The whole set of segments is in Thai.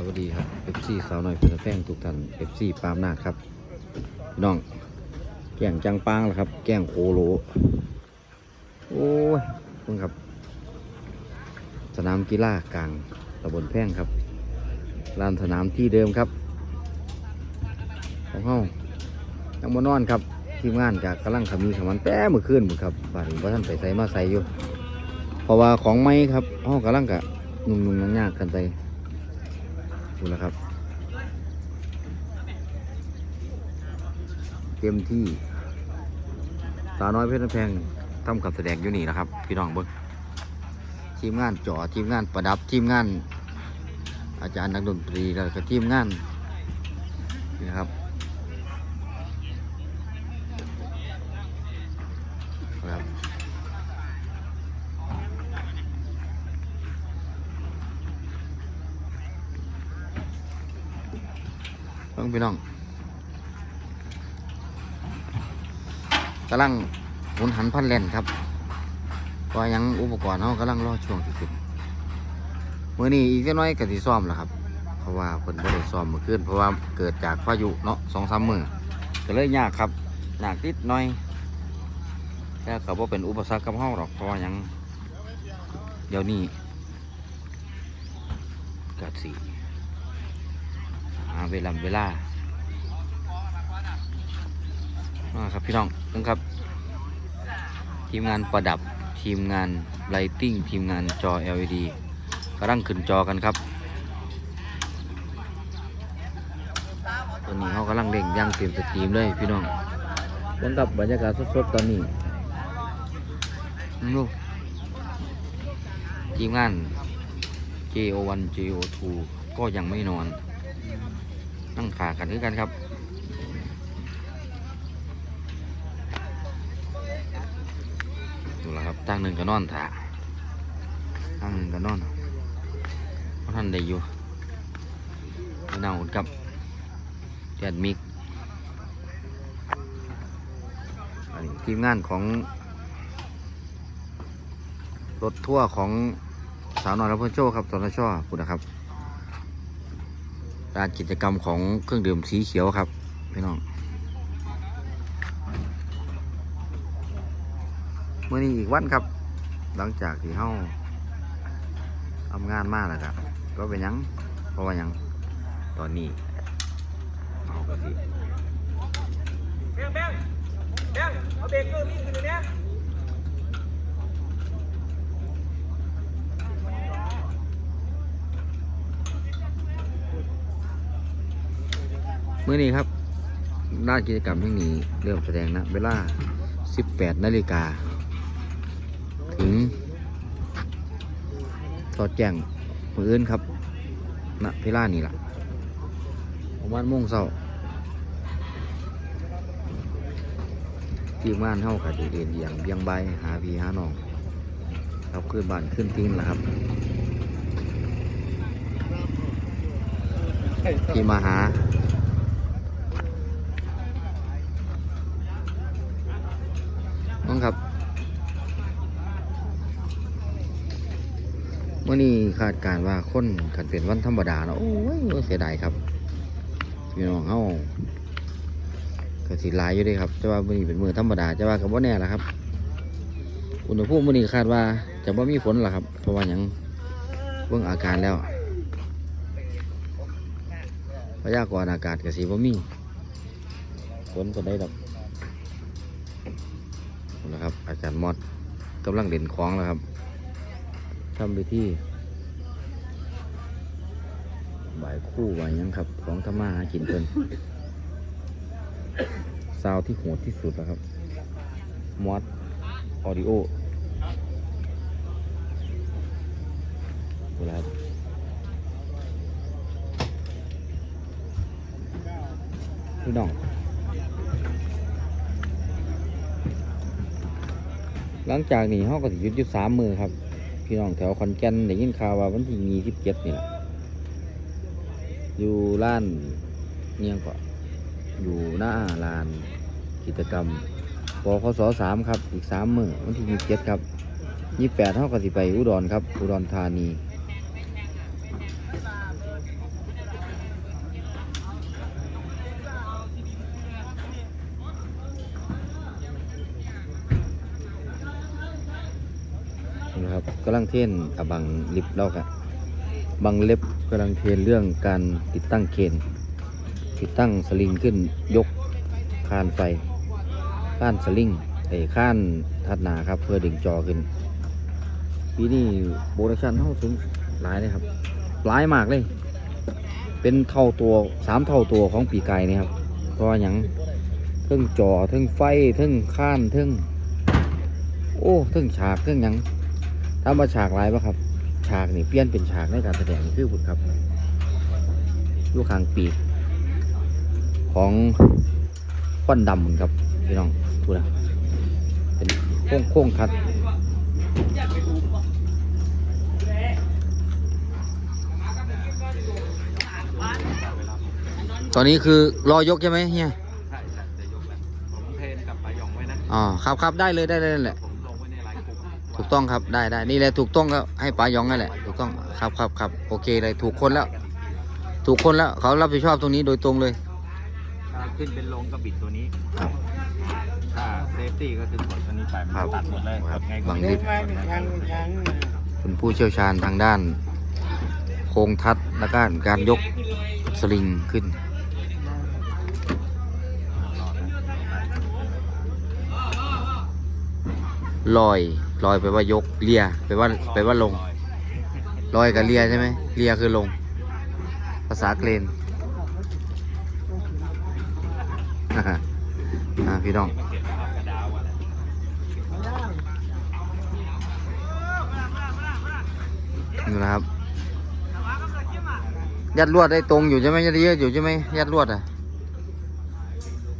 สวัสดีครับเอฟซีสาวน้อยเป็นแป้งทุกท่านเอฟซีปามนาดครับพี่น้องแกงจังปางแล้วครับ แกงโคโลโอ้ยเพิ่งครับ สนามกีฬากลางตำบลแพงครับลานสนามที่เดิมครับ ของเฮายังมานอนครับทีมงานจากกำลังขมีขมันแป้เมื่อคืนหมดครับบ่านี้ว่าท่านไปใส่มาใส่อยู่ เพราะว่าของไม้ครับเฮากำลังกะนุ่งๆยากๆกันไป ดูนะครับเต็มที่สาวน้อยเพชรแพงทำกับแสดงอยู่นี่นะครับ พี่น้องเบิ้งทีมงานจอทีมงานประดับทีมงาน อาจารย์นักดนตรีแล้วก็ทีมงานนี่นะครับเพิ่งพี่น้องกำลังหุนหันพันแล่นครับก็ยังอุปกรณ์เขากำลังรอช่วงที่สุดมื่อนี้อีกน้อยก็สิซ่อมแล้วครับ เพราะว่าเพิ่นบ่ได้ซ่อมเมื่อคืนเพราะว่าเกิดจากพายุเนาะสองสามมือก็เลยยากครับยากนิดหน่อยแต่ก็บ่เป็นอุปสรรคกับเฮาหรอกเพราะยังเดี๋ยวนี้ก็สิ หาเวลาเวลามาครับพี่น้องนะครับ ทีมงานประดับทีมงานไลติ้งทีมงานจอ LED กำลังขึ้นจอกันครับตอนนี้เขากำลังเล่งย่างเตรียมสตรีมเลยพี่น้องเบิ่งกับบรรยากาศสดๆตอนนี้ดูทีมงาน JO1 JO2 ก็ยังไม่นอน นั่งขากันคือกันครับดูแล้วครับตั้งหนึ่งก็นอนถ่าตั้งหนึ่งก็นอนเพราะท่านได้อยู่ไม่น่าอดครับแดดมิกนี่ทีมงานของ รถทั่วร์ของสาวน้อยและเพื่อนโชคครับสนชคุณนะครับ การกิจกรรมของเครื่องดื่มสีเขียวครับพี่น้องเมื่อนี้อีกวันครับ หลังจากที่เฮาทำงานมากแล้วครับก็เป็นยังเพราะว่ายังตอนนี้เอาก็สิแบงค์แบงค์แบงเอาเบรกเกอร์มีขึ้นอยู่เนี้ย เมื่อนี้ครับด้านกิจกรรมแห่งนี้เริ่มแสดงนะเวลา 18 นาฬิกา ถึงสอดแจ้งมืออื่นครับณเวลานี้ล่ะประมาณโมงเช้าทีมงานเฮากับดีเรียนเดียงเบียงใบหาพีหาน้องครับขึ้นบ้านขึ้นทิ้นล่ะครับ ที่มาหา น้องครับเมื่อนี้คาดการว่าคนกันเป็นวันธรรมดาเนาะโอ้ยโอ้ยเสียดายครับพี่น้องเฮาก็สิหลายอยู่ด้ครับแต่ว่ามื่อนี้เป็นมือธรรมดาแต่ว่ากับว่าแน่ละครับ อุณหภูมิมื่อนี้คาดว่าจะว่ามีฝนล่ะครับ เพราะว่ายังเบิ่งอาการแล้วพยากรณ์อากาศกับสีว่ามีฝนก็ได้ดอกนะครับ อาจารย์มอดกำลังเด่นคล้องแล้วครับ ทำไปที่บ่ายคู่บ่ายยังครับ ของธรรมาหากินเพิ่นซาวที่โหดที่สุดแล้วครับ มอดออดิโอเวลาพี่น้อง หลังจากนี้เขาก็สิหยุดยู่สามมือครับ พี่น้องแถวขอนแก่นได้ยินข่าวว่าวันที่ยี่สิบเจ็ดนี่แหละอยู่ร้านเนี่ยงก็อยู่หน้าลานกิจกรรมปคสสามครับ อีกสามมือวันที่ยี่สิบเจ็ดครับยี่แปดเขาก็สิไปอุดรครับ อุดรธานีำลังเทนกับบังลิฟต์แล้วครับบังเล็บกำลังเทนเรื่องการติดตั้งเคนติดตั้งสลิงขึ้นยกคานไฟข้านสลิงไอ้ข้านทัดหนาครับเพื่อดึงจอขึ้นปีนี้โปรดักชันเท่าสูงหลายเลยครับหลายมากเลย เป็นเท่าตัวสามเท่าตัวของปีกายนี่ครับเพราะว่าอย่างเทิงจอเทิงไฟเทิงข้านเทิงโอ้เทิงฉากเทิงยังามาฉากหลายปะครับ ฉากนี่เปลี่ยนเป็นฉากในการแสดงนี่คือบุญครับอยู่ข้างปีกของควันดำพุ่นครับพี่น้องพูดนะเป็นโค้งโค้งๆคัดตอนนี้คือรอยกใช่ไหมเฮียใช่ใช่จะยกแล้วผมเทรนกับปายองไว้นะอ๋อครับครับได้เลยได้เลยนั่นแหละ ต้องครับได้ได้นี่แหละถูกต้องก็ให้ป๋ายองนั่นแหละถูกต้องครับครับครับโอเคเลยถูกคนแล้ว ถูกคนแล้วเขารับผิดชอบตรงนี้โดยตรงเลยถ้าขึ้นเป็นลงก็บิดตัวนี้ครับถ้าเซฟตี้ก็คือกดตัวนี้ไปมันครับตัดหมดเลยครับกดไงบางก็ลิฟต์คุณผู้เชี่ยวชาญทางด้าน โครงทัดและการการยกสลิงขึ้น ลอยลอยไปว่ายกเลียไปว่าไปว่าลงลอยกับเลียใช่ไหมเลียคือลง ภาษาเกรนพี่น้องเรนนี่นะครับ ยัดลวดได้ตรงอยู่ใช่ไหมยัดเยอะอยู่ใช่ไหมยัดลวดอะ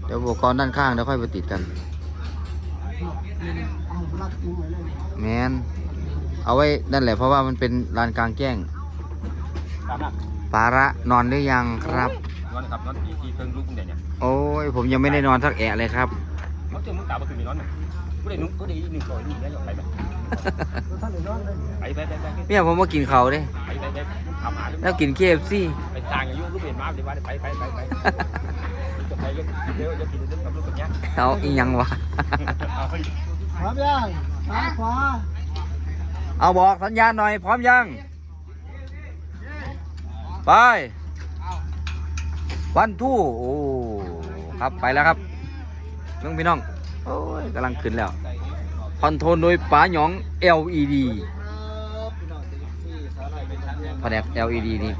เดี๋ยวอุปกรณ์ด้านข้างเดี๋ยวค่อยไปติดกัน แมนเอาไว้นั่นแหละเพราะว่ามันเป็นลานกลางแจ้งตามหลักปาระนอนหรือยังครับ นอนครับนอนกี่ที่เครื่องลูกเนี่ยเนี่ยโอ้ยผมยังไม่ได้นอนสักแอะเลยครับ เขาเจอมึงกล่าวว่าคือมีนอนไหมกูได้นุ่งกูได้หนึ่งร้อยนี่ได้หยอกไปไหมไปไปไปไปไปเนี่ยผมมากินเขาวเด้ไปไปไปทำหาด้วยแล้วกิน KFC ไปสร้างอายุลูกเห็นมาดีว่าไปไปไปไปจะไปยกเดี๋ยวจะกินเรื่องกับลูกแบบเนี้ยเอาอีหยังวะ เอาไป พร้อมยังซ้ายขวาเอาบอกสัญญาณหน่อย พร้อมยัง ไป วันทู่โอ้ครับไปแล้วครับน้องพี่น้องโอ้ยกำลังขึ้นแล้ว คอนโทรลโดยป๋าหยอง LED แผนก LED นี่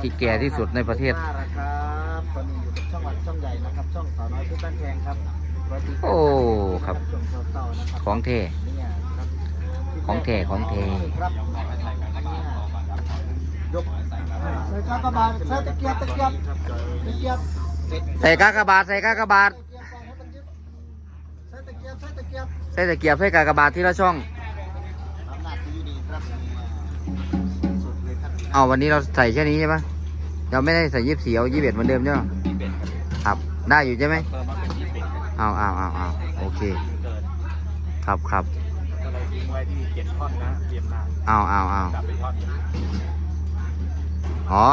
ที่แก่ที่สุดในประเทศ ครับตอนนี้อยู่กับช่องวันช่องใหญ่นะครับ ช่องสาวน้อยเพื่อนบ้านแพงครับสวัสดีครับ โอ้ครับ ของเทของแท้ของแท้ครับยกใส่กากบาทใส่ตะเกียบตะเกียบตะเกียบใส่กากบาทใส่กากบาทใส่ตะเกียบใส่ตะเกียบใส่ตะเกียบใส่กากบาทที่ละช่องอำนาจที่ดีครับสุดเอาวันนี้เราใส่แค่นี้ใช่ไหมเราไม่ได้ใส่ยี่สิบสี่เอายี่สิบเอ็ดเหมือนเดิมใช่ไหมครับได้อยู่ใช่ไหม เพิ่มมาเป็นยี่สิบเอาเอาเอาเอาโอเคเกินครับครับก็เลยทิ้งไว้ที่เจ็ดท่อนนะเตรียมหน้าเอาเอาเอากลับไปท่อนอ๋อ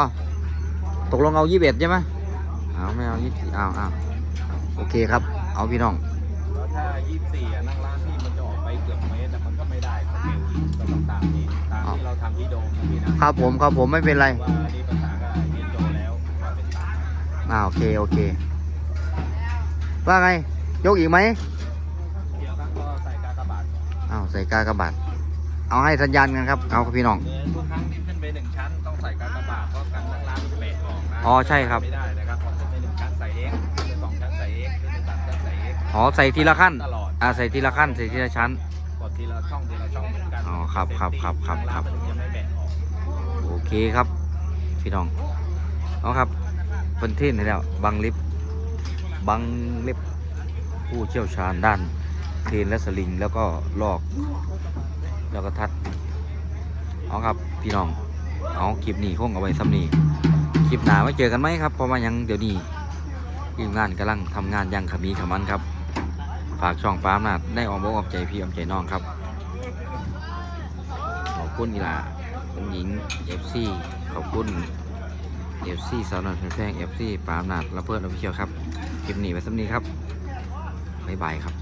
ตกลงเอายี่สิบเอ็ดใช่ไหมเอาไม่เอายี่สิบเอาเอาโอเคครับ เอาพี่น้องแล้วถ้ายี่สิบสี่นั่งร้านพี่มันจะออกไปเกือบเมตรแต่มันก็ไม่ได้สเกลก็ต้องตามนี้ตามที่เราทำที่โดมนะพี่นะครับผมครับผมไม่เป็นไรว่านี่ภาษาก็เรียนโดแล้วว่าเป็นตามอ่าโอเคโอเค ว่าไง ยกอีกไหมเดี๋ยวก็ใส่กากบาทเอาใส่กากบาทเอาให้สัญญาณกันครับ เอาครับพี่น้องเออทุกครั้งที่ขึ้นไปหนึ่งชั้นต้องใส่กากบาทเพราะกันนั่งร้านมันเบรกออกนะอ๋อใช่ครับ ไม่ได้นะครับพอขึ้นไปหนึ่งชั้นใส่เองขึ้นไปสองชั้นใส่เองขึ้นไปสามชั้นใส่เองอ๋อใส่ทีละขั้น ตลอดอ่าใส่ทีละขั้นใส่ทีละชั้น กดทีละช่องทีละช่องเหมือนกันอ๋อครับครับครับครับครับนั่งานมันถึงจะไม่แบะออกโอเคครับ พี่น้องเอาครับเพิ่นเทศนี่แล้วบังลิฟต์ บังเลิฟต์ผู้เชี่ยวชาญด้านเทนและสลิง แล้วก็ลอก แล้วก็ทัด เอาครับพี่น้อง เอาคลิปนี้คงเอาไว้ซ้ำนี้คลิปหน้าไว้เจอกันไหมครับ เพราะว่ายังเดี๋ยวนี้ทีมงานกำลังทำงานยังขมีขมันครับ ฝากช่องปามนาดได้ออมอกออมใจพี่ออมใจน้องครับ ขอบคุณอีลาคุณหญิงเอฟซีขอบคุณเอฟซีสาวน้อยแพงเอฟซีปามนาดและเพื่อนอภิเชียวครับ คลิปนี้ไว้ซ้ำนี้ครับบ๊ายบายครับ